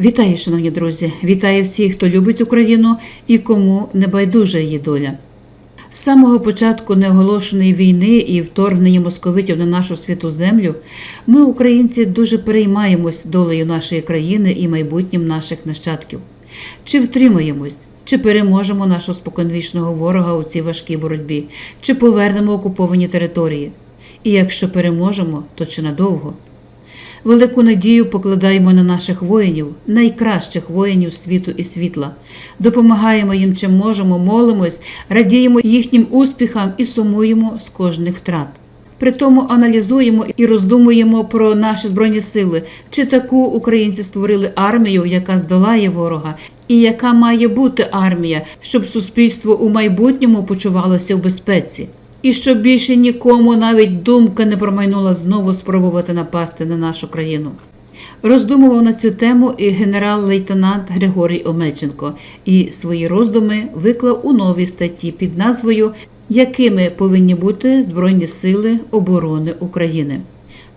Вітаю, шановні друзі! Вітаю всіх, хто любить Україну і кому не байдужа її доля. З самого початку неоголошеної війни і вторгнення московитів на нашу святу землю, ми, українці, дуже переймаємось долею нашої країни і майбутнім наших нащадків. Чи втримаємось, чи переможемо нашого споконвічного ворога у цій важкій боротьбі, чи повернемо окуповані території? І якщо переможемо, то чи надовго? Велику надію покладаємо на наших воїнів, найкращих воїнів світу і світла. Допомагаємо їм чим можемо, молимось, радіємо їхнім успіхам і сумуємо з кожних втрат. При тому аналізуємо і роздумуємо про наші збройні сили, чи таку українці створили армію, яка здолає ворога, і яка має бути армія, щоб суспільство у майбутньому почувалося в безпеці. І щоб більше нікому навіть думка не промайнула знову спробувати напасти на нашу країну. Роздумував на цю тему і генерал-лейтенант Григорій Омельченко і свої роздуми виклав у новій статті під назвою Якими повинні бути Збройні Сили оборони України.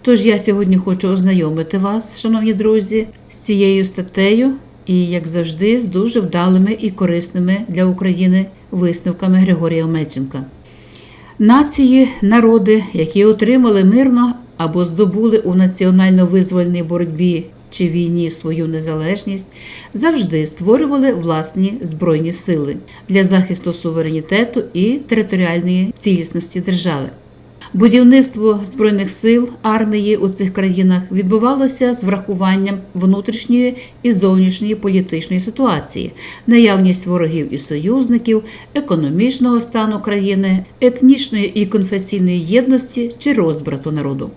Тож я сьогодні хочу ознайомити вас, шановні друзі, з цією статтею і, як завжди, з дуже вдалими і корисними для України висновками Григорія Омельченка. Нації, народи, які отримали мирно або здобули у національно-визвольній боротьбі чи війні свою незалежність, завжди створювали власні збройні сили для захисту суверенітету і територіальної цілісності держави. Будівництво збройних сил армії у цих країнах відбувалося з врахуванням внутрішньої і зовнішньої політичної ситуації, наявність ворогів і союзників, економічного стану країни, етнічної і конфесійної єдності чи розбрату народу.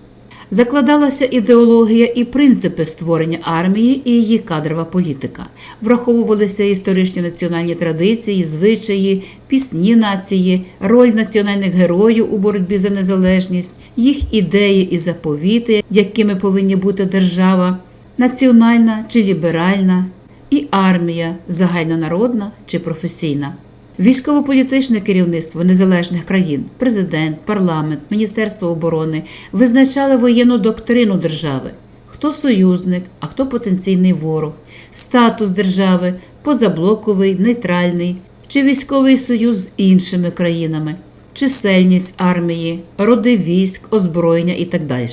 Закладалася ідеологія і принципи створення армії і її кадрова політика. Враховувалися історичні національні традиції, звичаї, пісні нації, роль національних героїв у боротьбі за незалежність, їх ідеї і заповіти, якими повинні бути держава, національна чи ліберальна, і армія загальнонародна чи професійна. Військово-політичне керівництво незалежних країн, президент, парламент, Міністерство оборони визначали воєнну доктрину держави, хто союзник, а хто потенційний ворог, статус держави, позаблоковий, нейтральний, чи військовий союз з іншими країнами, чисельність армії, роди військ, озброєння і так далі.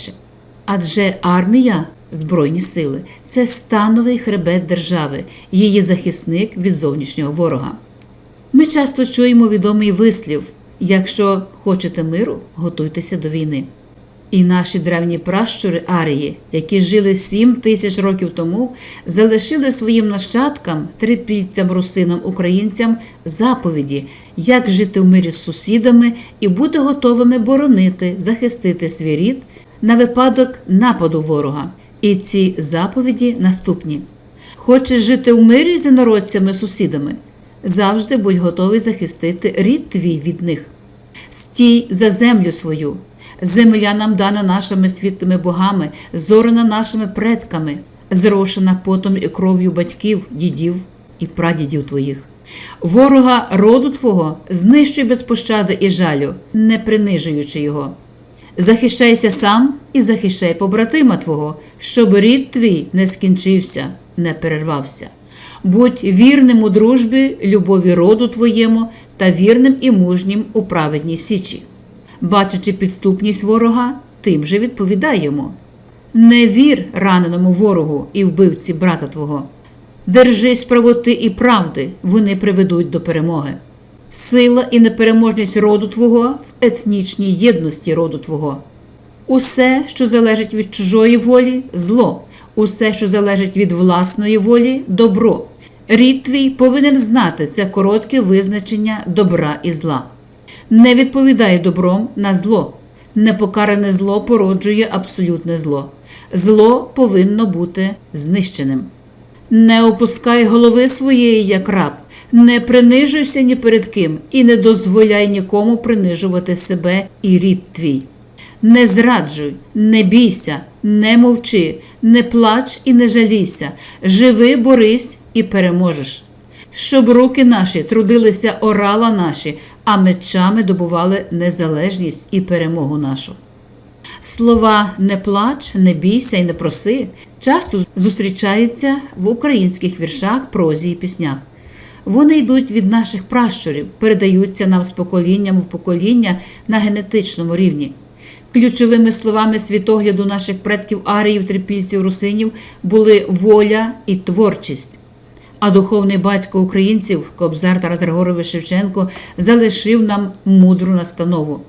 Адже армія, збройні сили це становий хребет держави, її захисник від зовнішнього ворога. Ми часто чуємо відомий вислів: якщо хочете миру, готуйтеся до війни. І наші древні пращури Арії, які жили сім тисяч років тому, залишили своїм нащадкам, трипільцям, русинам, українцям заповіді, як жити в мирі з сусідами і бути готовими боронити, захистити свій рід на випадок нападу ворога. І ці заповіді наступні: хочеш жити в мирі з інородцями, сусідами. Завжди будь готовий захистити рід твій від них. Стій за землю свою. Земля нам дана нашими світлими богами, зорена нашими предками, зрошена потом і кров'ю батьків, дідів і прадідів твоїх. Ворога роду Твого знищуй без пощади і жалю, не принижуючи його. Захищайся сам і захищай побратима Твого, щоб рід твій не скінчився, не перервався. Будь вірним у дружбі, любові роду твоєму та вірним і мужнім у праведній січі. Бачачи підступність ворога, тим же відповідай йому. Не вір раненому ворогу і вбивці брата твого. Держись правоти і правди, вони приведуть до перемоги. Сила і непереможність роду Твого в етнічній єдності роду Твого. Усе, що залежить від чужої волі, зло, усе, що залежить від власної волі, добро. Рід твій повинен знати це коротке визначення добра і зла. Не відповідай добром на зло. Непокаране зло породжує абсолютне зло. Зло повинно бути знищеним. Не опускай голови своєї, як раб, не принижуйся ні перед ким і не дозволяй нікому принижувати себе і рід твій. Не зраджуй, не бійся, не мовчи, не плач і не жалійся, живи, борись і переможеш. Щоб руки наші трудилися орала наші, а мечами добували незалежність і перемогу нашу. Слова не плач, не бійся і не проси часто зустрічаються в українських віршах, прозі і піснях. Вони йдуть від наших пращурів, передаються нам з поколінням в покоління на генетичному рівні. Ключовими словами світогляду наших предків аріїв, трипільців, русинів були воля і творчість. А духовний батько українців, Кобзар Тарас Григорович Шевченко, залишив нам мудру настанову.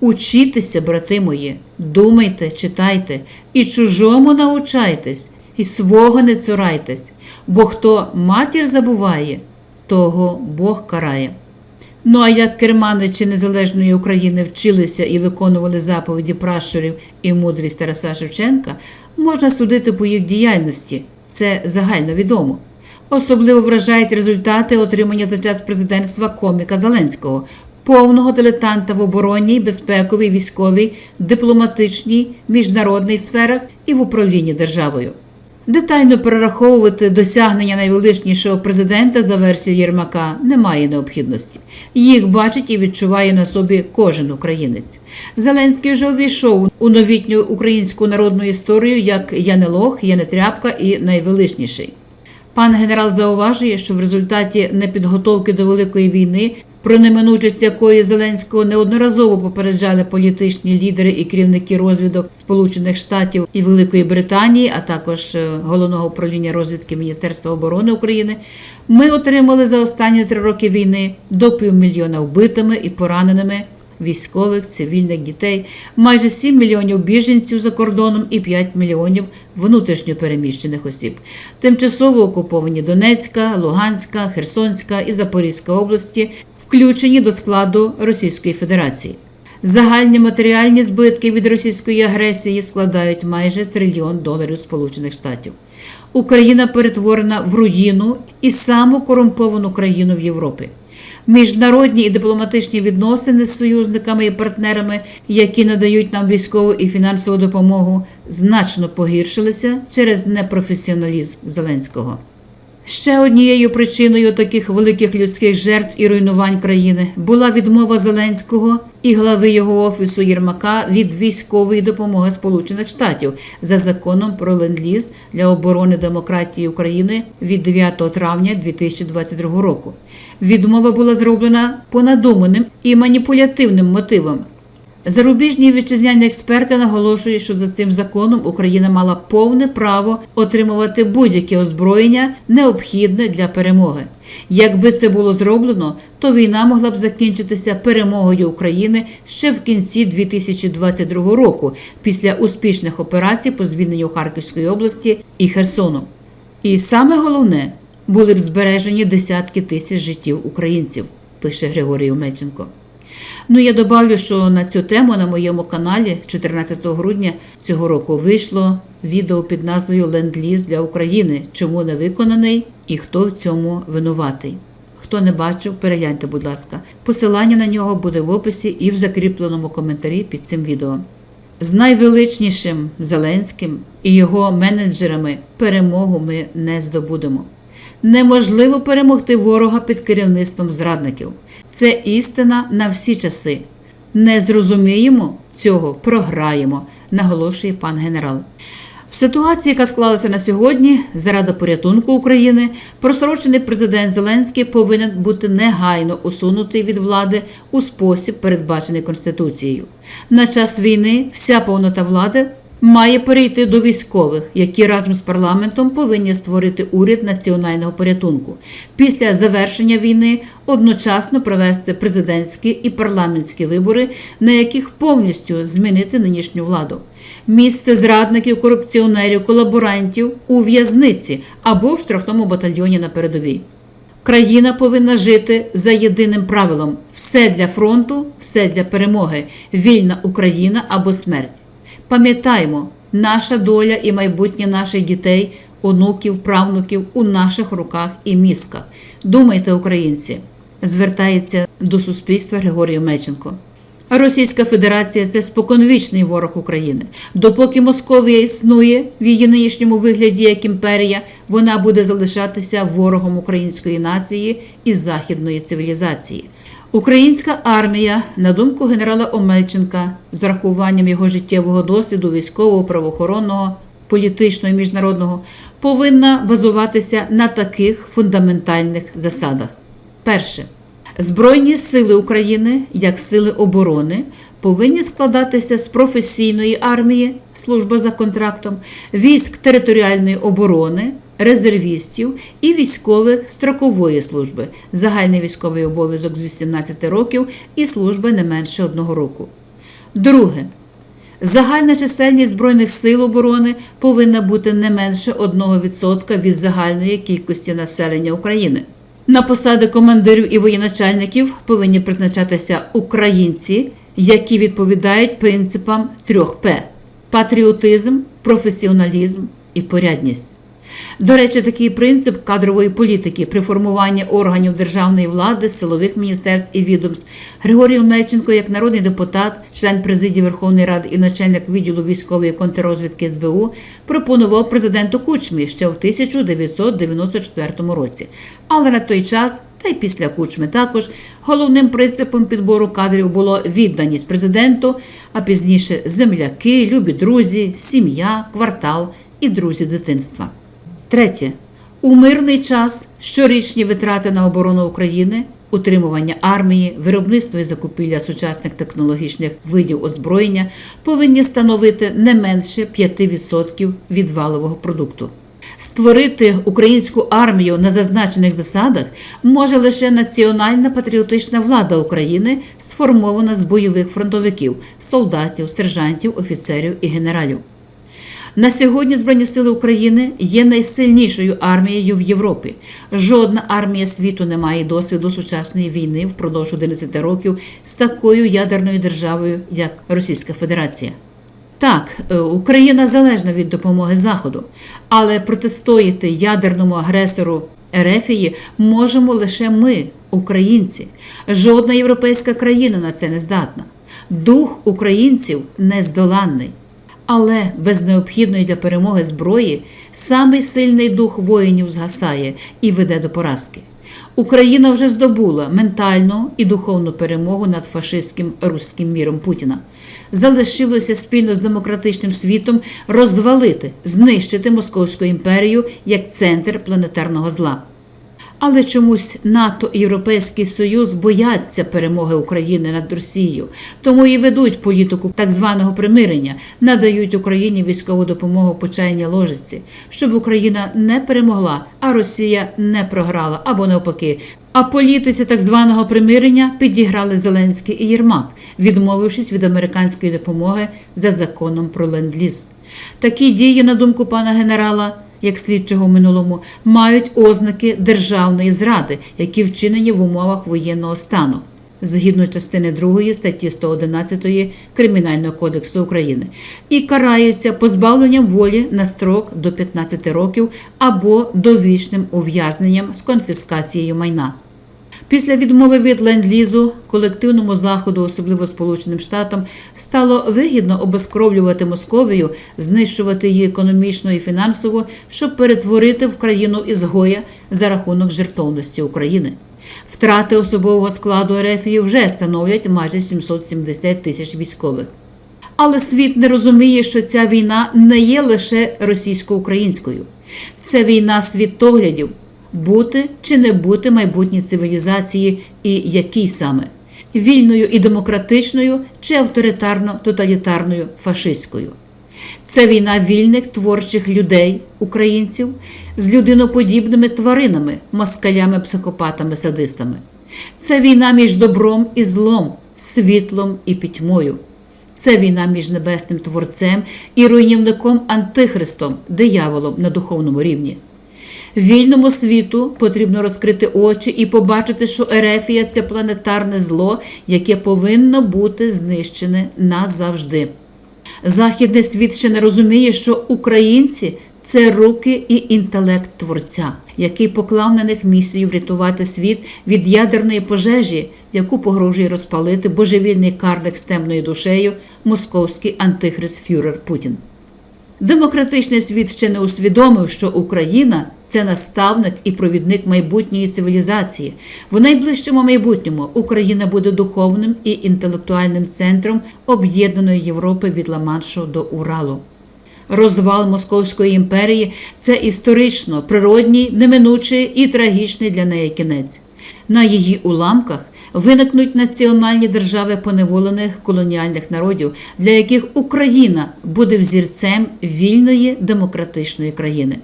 Учітеся, брати мої, думайте, читайте, і чужому научайтесь, і свого не цурайтесь, бо хто матір забуває, того Бог карає. Ну а як керманичі незалежної України вчилися і виконували заповіді пращурів і мудрість Тараса Шевченка, можна судити по їх діяльності. Це загально відомо. Особливо вражають результати отримання за час президентства коміка Зеленського, повного дилетанта в оборонній, безпековій, військовій, дипломатичній, міжнародній сферах і в управлінні державою. Детально перераховувати досягнення найвеличнішого президента за версією Єрмака немає необхідності. Їх бачить і відчуває на собі кожен українець. Зеленський вже увійшов у новітню українську народну історію як я не лох, я не тряпка і найвеличніший. Пан генерал зауважує, що в результаті непідготовки до великої війни, про неминучість якої Зеленського неодноразово попереджали політичні лідери і керівники розвідок Сполучених Штатів і Великої Британії, а також е, головного управління розвідки Міністерства оборони України, ми отримали за останні три роки війни до півмільйона вбитими і пораненими військових, цивільних дітей, майже 7 мільйонів біженців за кордоном і 5 мільйонів внутрішньо переміщених осіб. Тимчасово окуповані Донецька, Луганська, Херсонська і Запорізька області включені до складу Російської Федерації. Загальні матеріальні збитки від російської агресії складають майже трильйон доларів Сполучених Штатів. Україна перетворена в руїну і саму корумповану країну в Європі. Міжнародні і дипломатичні відносини з союзниками і партнерами, які надають нам військову і фінансову допомогу, значно погіршилися через непрофесіоналізм Зеленського. Ще однією причиною таких великих людських жертв і руйнувань країни була відмова Зеленського і глави його офісу Єрмака від військової допомоги Сполучених Штатів за законом про ленд-ліз для оборони демократії України від 9 травня 2022 року. Відмова була зроблена по надуманим і маніпулятивним мотивам. Зарубіжні вітчизняні експерти наголошують, що за цим законом Україна мала повне право отримувати будь-яке озброєння, необхідне для перемоги. Якби це було зроблено, то війна могла б закінчитися перемогою України ще в кінці 2022 року, після успішних операцій по звільненню Харківської області і Херсону. І саме головне були б збережені десятки тисяч життів українців, пише Григорій Умеченко. Ну, я добавлю, що на цю тему на моєму каналі 14 грудня цього року вийшло відео під назвою Ленд-ліз для України. Чому не виконаний і хто в цьому винуватий. Хто не бачив, перегляньте, будь ласка. Посилання на нього буде в описі і в закріпленому коментарі під цим відео. З найвеличнішим Зеленським і його менеджерами перемогу ми не здобудемо. Неможливо перемогти ворога під керівництвом зрадників. Це істина на всі часи. Не зрозуміємо цього, програємо, наголошує пан генерал. В ситуації, яка склалася на сьогодні, заради порятунку України, просрочений президент Зеленський повинен бути негайно усунутий від влади у спосіб, передбачений Конституцією. На час війни вся повнота влади має перейти до військових, які разом з парламентом повинні створити уряд національного порятунку. Після завершення війни одночасно провести президентські і парламентські вибори, на яких повністю змінити нинішню владу. Місце зрадників, корупціонерів, колаборантів у в'язниці або в штрафному батальйоні на передовій. Країна повинна жити за єдиним правилом: все для фронту, все для перемоги, вільна Україна або смерть. Пам'ятаймо, наша доля і майбутнє наших дітей, онуків, правнуків у наших руках і мізках. Думайте, українці, звертається до суспільства Григорій Меченко. Російська Федерація це споконвічний ворог України. Допоки Московія існує в її нинішньому вигляді як імперія, вона буде залишатися ворогом української нації і західної цивілізації. Українська армія, на думку генерала Омельченка, з урахуванням його життєвого досвіду, військового, правоохоронного, політичного і міжнародного, повинна базуватися на таких фундаментальних засадах. Перше. Збройні сили України, як сили оборони, повинні складатися з професійної армії, служба за контрактом, військ територіальної оборони, резервістів і військових строкової служби, загальний військовий обов'язок з 18 років і служба не менше одного року. Друге. Загальна чисельність Збройних сил оборони повинна бути не менше 1% від загальної кількості населення України. На посади командирів і воєначальників повинні призначатися українці, які відповідають принципам 3П: патріотизм, професіоналізм і порядність. До речі, такий принцип кадрової політики при формуванні органів державної влади, силових міністерств і відомств Григорій Мельченко, як народний депутат, член президії Верховної Ради і начальник відділу військової контррозвідки СБУ, пропонував президенту Кучмі ще в 1994 році. Але на той час, та й після Кучми також, головним принципом підбору кадрів було відданість президенту, а пізніше земляки, любі друзі, сім'я, квартал і друзі дитинства. Третє. У мирний час щорічні витрати на оборону України, утримування армії, виробництво і закупівля сучасних технологічних видів озброєння повинні становити не менше 5% від валового продукту. Створити українську армію на зазначених засадах може лише національна патріотична влада України, сформована з бойових фронтовиків, солдатів, сержантів, офіцерів і генералів. На сьогодні Збройні сили України є найсильнішою армією в Європі. Жодна армія світу не має досвіду сучасної війни впродовж 11 років з такою ядерною державою, як Російська Федерація. Так, е, Україна залежна від допомоги Заходу, але протистояти ядерному агресору Ерефії можемо лише ми, українці. Жодна європейська країна на це не здатна. Дух українців нездоланний. Але без необхідної для перемоги зброї самий сильний дух воїнів згасає і веде до поразки. Україна вже здобула ментальну і духовну перемогу над фашистським руським міром Путіна. Залишилося спільно з демократичним світом розвалити, знищити Московську імперію як центр планетарного зла. Але чомусь НАТО і Європейський Союз бояться перемоги України над Росією, тому і ведуть політику так званого примирення, надають Україні військову допомогу по чайній ложиці, щоб Україна не перемогла, а Росія не програла або навпаки. А політиці так званого примирення підіграли Зеленський і Єрмак, відмовившись від американської допомоги за законом про ленд-ліз. Такі дії, на думку пана генерала як слідчого в минулому, мають ознаки державної зради, які вчинені в умовах воєнного стану. Згідно частини 2 статті 111 Кримінального кодексу України і караються позбавленням волі на строк до 15 років або довічним ув'язненням з конфіскацією майна. Після відмови від ленд-лізу колективному заходу, особливо Сполученим Штатам, стало вигідно обезкровлювати Московію, знищувати її економічно і фінансово, щоб перетворити в країну ізгоя за рахунок жертовності України. Втрати особового складу Ерефії вже становлять майже 770 тисяч військових. Але світ не розуміє, що ця війна не є лише російсько-українською, це війна світоглядів бути чи не бути майбутній цивілізації, і якій саме вільною і демократичною чи авторитарно-тоталітарною фашистською. Це війна вільних творчих людей, українців з людиноподібними тваринами, москалями, психопатами, садистами. Це війна між добром і злом, світлом і пітьмою. Це війна між небесним творцем і руйнівником Антихристом, дияволом на духовному рівні. Вільному світу потрібно розкрити очі і побачити, що Ерефія це планетарне зло, яке повинно бути знищене назавжди. Західний світ ще не розуміє, що українці це руки і інтелект творця, який поклав на них місію врятувати світ від ядерної пожежі, яку погрожує розпалити божевільний карлик з темною душею, московський антихрист Фюрер Путін. Демократичний світ ще не усвідомив, що Україна це наставник і провідник майбутньої цивілізації. В найближчому майбутньому Україна буде духовним і інтелектуальним центром об'єднаної Європи від Ла-Маншу до Уралу. Розвал Московської імперії це історично природній, неминучий і трагічний для неї кінець. На її уламках виникнуть національні держави поневолених колоніальних народів, для яких Україна буде взірцем вільної демократичної країни.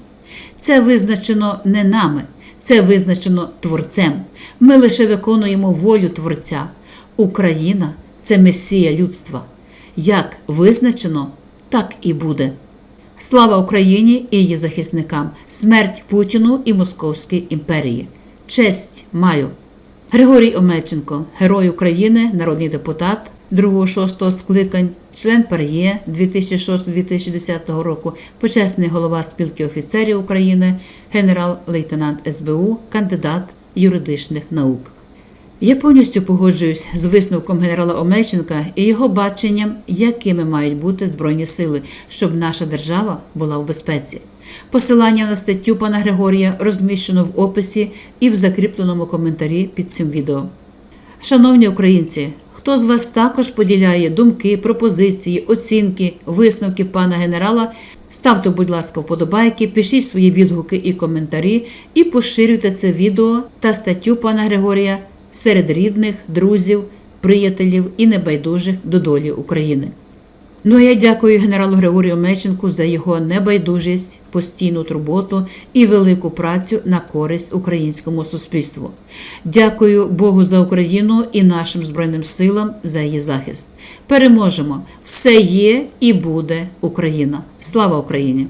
Це визначено не нами, це визначено творцем. Ми лише виконуємо волю Творця. Україна це месія людства. Як визначено, так і буде. Слава Україні і її захисникам, смерть Путіну і Московській імперії. Честь маю. Григорій Омельченко, Герой України, народний депутат 2-6 скликань, член ПАРЄ 2006-2010 року, почесний голова спілки офіцерів України, генерал-лейтенант СБУ, кандидат юридичних наук. Я повністю погоджуюсь з висновком генерала Омельченка і його баченням, якими мають бути збройні сили, щоб наша держава була в безпеці. Посилання на статтю пана Григорія розміщено в описі і в закріпленому коментарі під цим відео. Шановні українці, хто з вас також поділяє думки, пропозиції, оцінки, висновки пана генерала? Ставте, будь ласка, вподобайки, пишіть свої відгуки і коментарі і поширюйте це відео та статтю пана Григорія серед рідних, друзів, приятелів і небайдужих до долі України. Ну а я дякую генералу Григорію Меченку за його небайдужість, постійну турботу і велику працю на користь українському суспільству. Дякую Богу за Україну і нашим Збройним силам за її захист. Переможемо! Все є і буде Україна. Слава Україні!